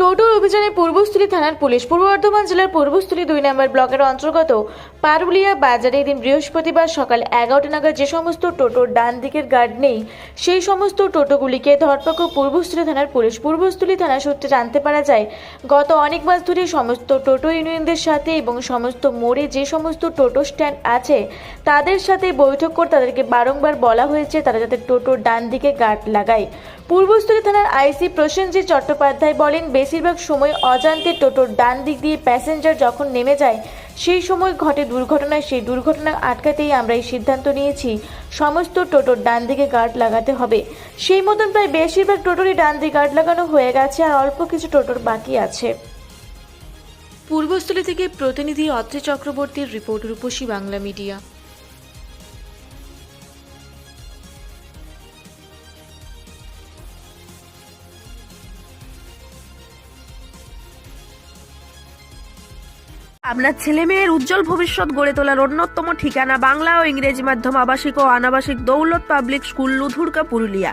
টোটোর অভিযানে পূর্বস্থলী থানার পুলিশ পূর্ব বর্ধমান জেলার পূর্বস্থলী দুই নম্বর ব্লকের অন্তর্গত পারুলিয়া বাজারে এদিন বৃহস্পতিবার সকাল এগারোটা নাগাদ যে সমস্ত টোটোর ডান দিকের গার্ড নেই, সেই সমস্ত টোটোগুলিকে ধরপাক পূর্বস্থলী থানার পুলিশ পূর্বস্থলী থানা সূত্রে জানতে পারা যায়, গত অনেক মাস ধরে সমস্ত টোটো ইউনিয়নদের সাথে এবং সমস্ত মোড়ে যে সমস্ত টোটো স্ট্যান্ড আছে, তাদের সাথে বৈঠক করে তাদেরকে বারংবার বলা হয়েছে তারা যাতে টোটোর ডান দিকে গার্ড লাগায়। পূর্বস্থলী থানার আইসি প্রসেনজিৎ চট্টোপাধ্যায় বলেন বেশিরভাগ সময় অজান্তে টোটোর ডান দিক দিয়ে প্যাসেঞ্জার যখন নেমে যায়, সেই সময় ঘটে দুর্ঘটনায়। সেই দুর্ঘটনা আটকাতেই আমরা এই সিদ্ধান্ত নিয়েছি, সমস্ত টোটোর ডান দিকে গার্ড লাগাতে হবে। সেই মতন প্রায় বেশিরভাগ টোটোরই ডান দিকে গার্ড লাগানো হয়ে গেছে আর অল্প কিছু টোটোর বাকি আছে। পূর্বস্থলী থেকে প্রতিনিধি অত্রি চক্রবর্তীর রিপোর্ট, রূপসী বাংলা মিডিয়া। আপনার ছেলে মেয়ের উজ্জ্বল ভবিষ্যৎ গড়ে তোলার অন্যতম ঠিকানা বাংলা ও ইংরেজি মাধ্যম আবাসিক ও অনাবাসিক Daulat public school Ludhurka Purulia.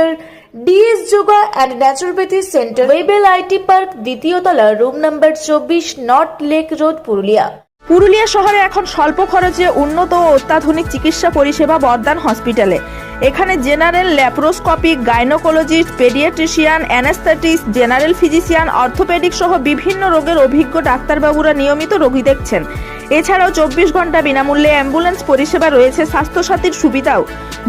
centre DS yoga and naturopathy centre Webel IT park দ্বিতীয় তলা রুম নাম্বার চব্বিশ north lake road Purulia. Purulia শহরে এখন স্বল্প খরচে উন্নত ও অত্যাধুনিক চিকিৎসা পরিষেবা বর্দান হসপিটালে। এখানে general laparoscopic gynaecologist paediatrician, anaesthetist, general physician, orthopaedic সহ বিভিন্ন রোগের অভিজ্ঞ ডাক্তারবাবুরা নিয়মিত রোগী দেখছেন। এছাড়াও চব্বিশ ঘণ্টা বিনামূল্যে অ্যাম্বুলেন্স পরিষেবা রয়েছে, স্বাস্থ্যসাথীর সুবিধাও।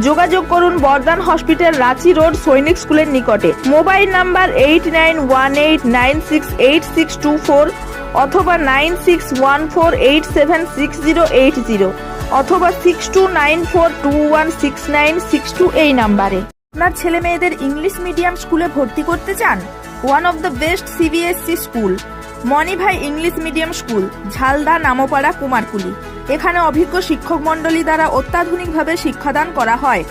যোগাযোগ করুন বর্দান হসপিটাল, রাঁচি রোড, সৈনিক স্কুলের নিকটে। Mobile number eight nine one eight nine six eight six two four অথবা nine six one four eight seven six zero eight zero অথবা six two nine four two one six nine six two এই নাম্বারে। আপনার ছেলে মেয়েদের English medium স্কুলে ভর্তি করতে চান? One of the best CBSE school Manibhai English medium school, Jhalda Nampara Kumarkuli. এখানে অভিজ্ঞ শিক্ষক মণ্ডলী দ্বারা অত্যাধুনিকভাবে শিক্ষাদান করা হয়।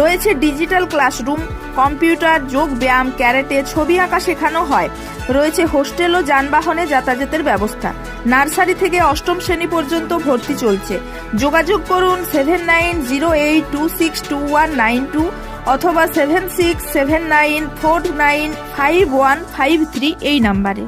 রয়েছে ডিজিটাল ক্লাসরুম, কম্পিউটার, যোগ ব্যায়াম, ক্যারেটে, ছবি আঁকা শেখানো হয়। রয়েছে হোস্টেল ও যানবাহনে যাতায়াতের ব্যবস্থা। নার্সারি থেকে অষ্টম শ্রেণি পর্যন্ত ভর্তি চলছে। যোগাযোগ করুন seven nine zero eight two six two one nine two অথবা seven six seven nine four nine five one five three এই নাম্বারে।